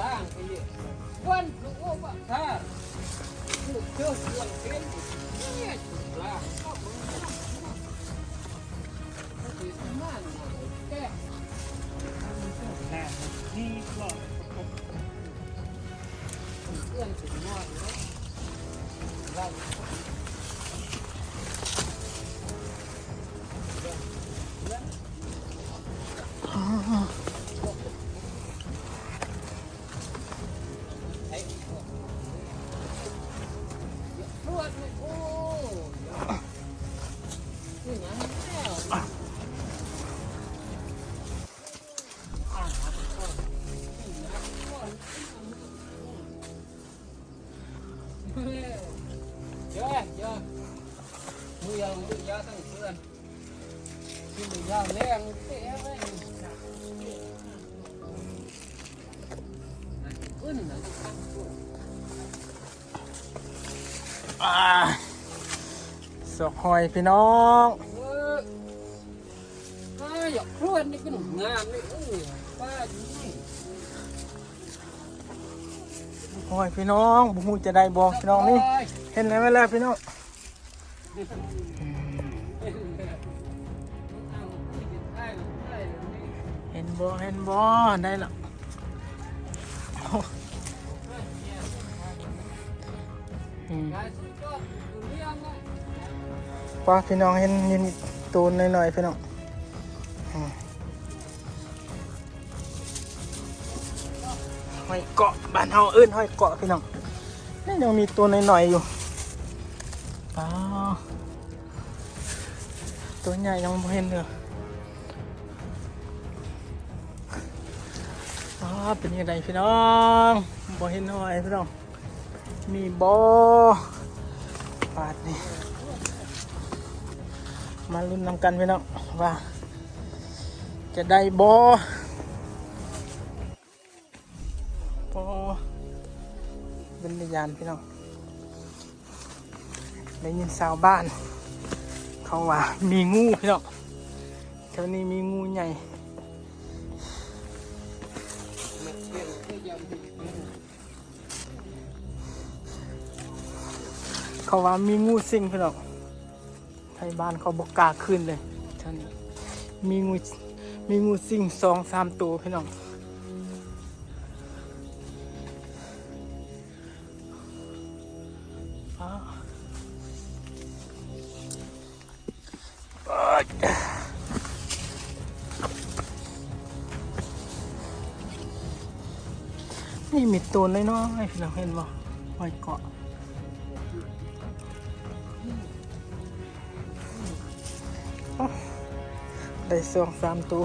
ล่างไปวั มือยาทั้งเพื่อนที่มือยาแรงเตะไว้ขึ้นนะสกหอยพี่น้องเอออ่าอยากรวดนี่ก็หนุ่มงามนี่เออป้าดีหอยพี่น้องบุหูจะได้บอกพี่น้องนี่ เห็นไหมล่ะพี่น้อง เห็นบ่เห็นบ่ได้ละโอ้อืมป้าพี่น้องเห็นเห็นตูนหน่อยๆพี่น้องอืมหอยเกาะบ้านเฮาเอิ้นห้อยเกาะพี่น้องนี่ยังมีตัวหน่อยๆอยู่ ป้าตัวใหญ่ยังไม่เห็นเลยป้าเป็นยังไงพี่น้องบ่เห็นหน่อยพี่น้อง มีบ่อปาดนี่ มาลุ้นนำกันพี่น้องว่า จะได้บอปอเป็นวิญญาณพี่น้อง ได้ยินสาวบ้าน เขาว่ามีงูพี่น้องแถวนี้มีงูใหญ่เขาว่ามีงูสิงพี่น้องไทยบ้านเขาบอกกาขึ้นเลยท่านี้มีงูมีงูสิงสองสามตัวพี่น้องอ้ ตัวน้อยๆพี่น้องเห็นบ่หอยเกาะได้สองสามตัว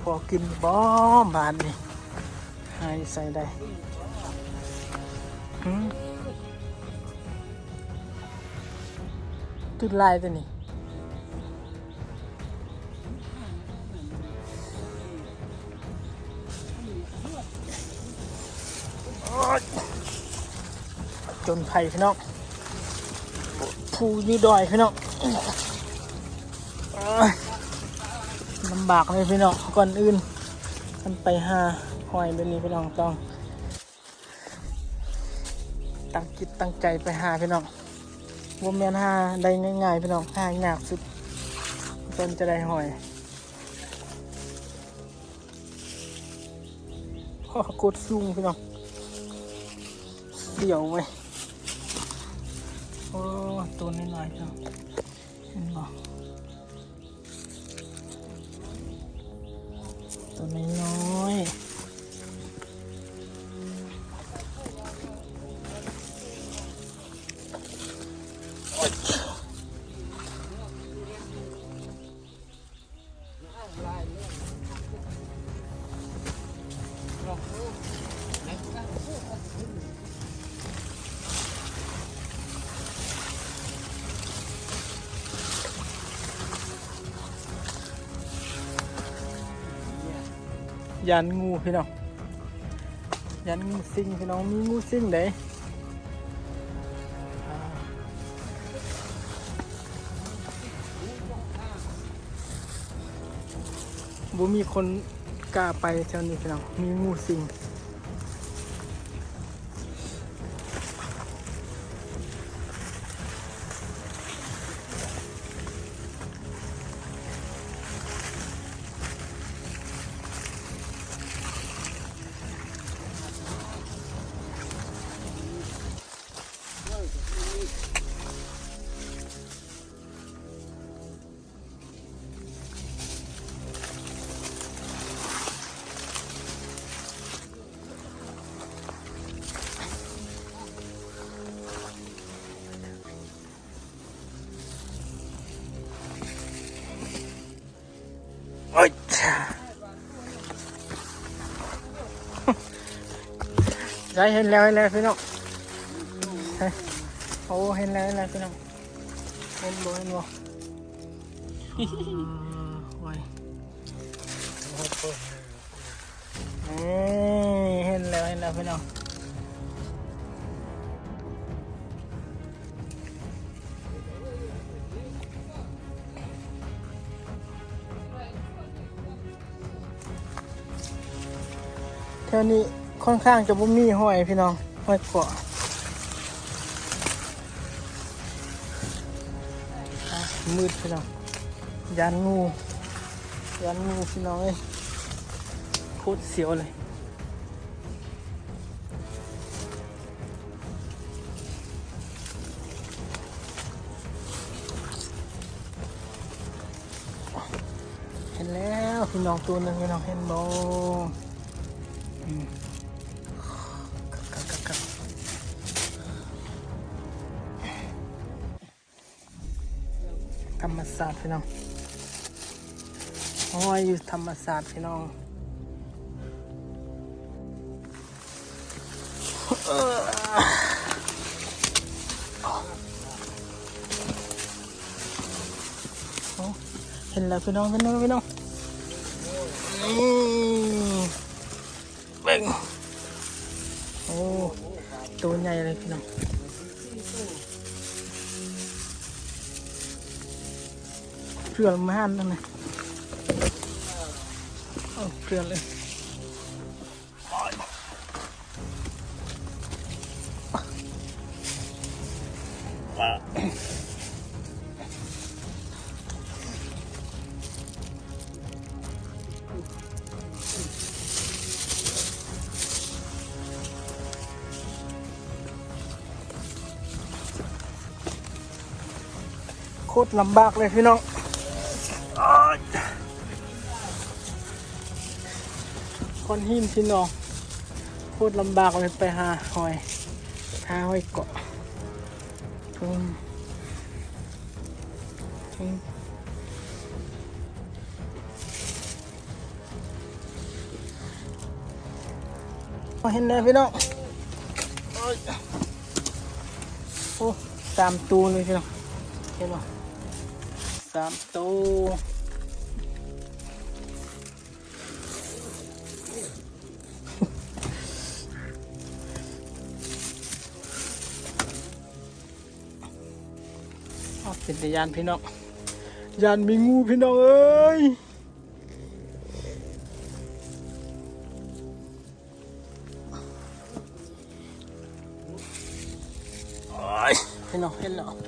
พอกินบ่บานนี่หายใส่ได้ตุดลายตัวนี้ จนไผ่พี่น้องผูอยูดอยพี่น้องลำบากเลยพี่น้องก่อนอื่นกันไปหาหอยแบบนี้พี่น้องต้อง ตั้งจิตตั้งใจไปหาพี่น้องว่าแม่นหาได้ง่ายๆพี่น้องหายากสุดจนจะได้หอยพ่อกดซุ่งพี่น้อง เดี่ยวไว้โอ้ตัวน้อยๆพี่น้องเห็นบ่ตัวน้อย ยันงูพี่น้องยันงูสิงพี่น้องมีงูสิงไหนบุมีคนกล้าไปแถวนี้พี่น้องมีงูสิง โอ้ยได้เห็นแล้วเห็นแล้วพี่น้องเฮ้ยโอ้เวนี้ค่อนข้างจะบ่มีห้อยพี่น้องห้อยเกาะอะมืดพี่น้องยันงูยันงูพี่น้องเอ้ยโคตรเสียวเลยเห็นแล้วพี่น้องตัวหนึ่งพี่น้องเห็นบ่ ธรรมศาสตร์พี่น้องห้อยอยู่ธรรมศาสตร์พี่น้องเห็นแล้วพี่น้องเห็นแล้วพี่น้อง ตัวใหญ่เลยพี่น้องเกลือมาหันนั่นนะเอาเกลือเลย ตรลำบากเลยพี่น้องอ้ายคนหินพี่น้องโคตรลำบากเลยไปหาหอยหาหอยเกาะอืมอืมเอาเห็นเลยพี่น้องโอ้ยตามตูเลยพี่น้องเห็นป่ะสามตัวเอาเป็นแต่ยานพี่น้องยานมีงูพี่น้องเอ้ยโอ้ยพี่น้องเห็นแล้ว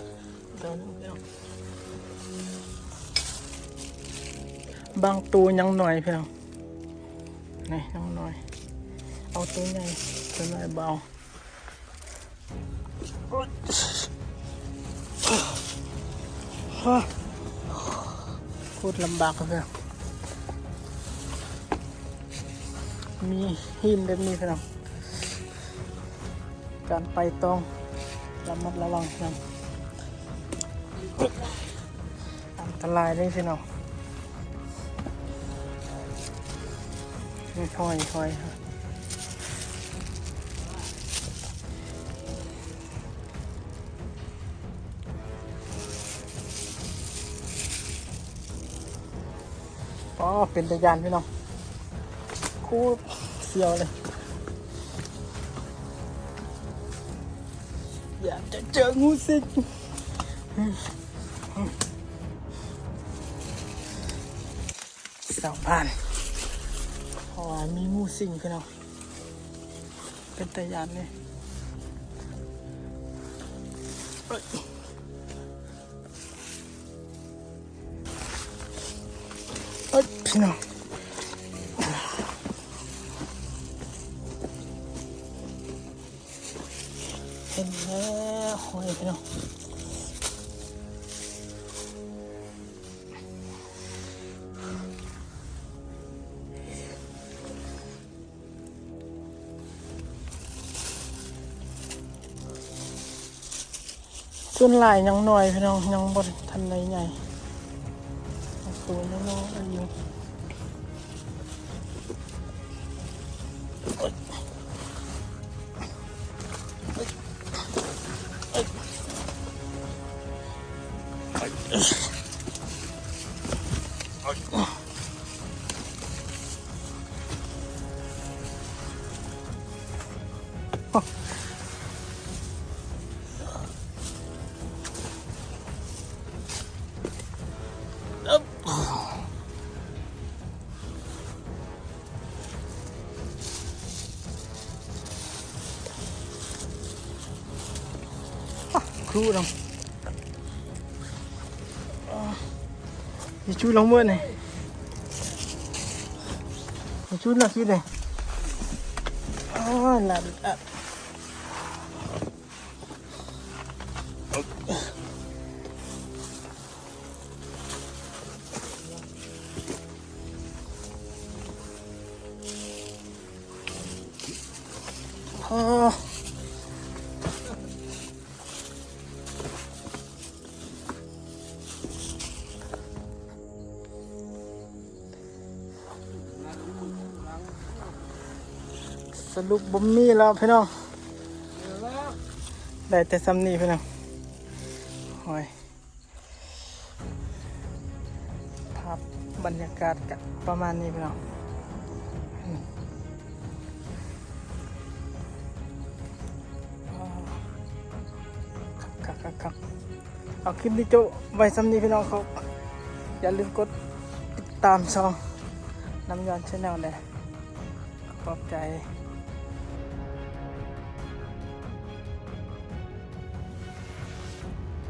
บางตัวยังหน่อยพี่น้องนี่ยังหน่อย เอาตัวใหญ่ตัวใหญ่เบาโอ๊ยฮ่าโคตรลำบากเลยพี่องมีหินแบบนี้พี่น้องการไปต้องระมัดระวังพี่น้องอันตรายเลยพี่น้อง ค่อยค่อยครับอ๋อเป็นตะยานพี่น้องโคหเสียวเลย อยากจะเจองูสิงสองพันเพ ราะว่ามีงูสิงพี่น้องเป็นตะยานเลยเอ้ยเอ้ยพี่น้อง ส่วนหลายยังน้อยพี่น้องยังบนทันในใหญ่ตัวยังน้อยอายุครูน้องอย่าชูลงมือหน่อย อย่าชูหนักชูเลยอ๋อหลับ รุปบ่มีแล้วพี่น้องได้แต่ซ้ำนี้พี่น้องโอ้ยภาพบรรยากาศกะประมาณนี้พี่น้องครับครับครับเอาคลิปนี้จบไว้ซ้ำนี้พี่น้องเขาอย่าลืมกดติดตามช่องน้ำยอนชาแนลเลยขอบใจ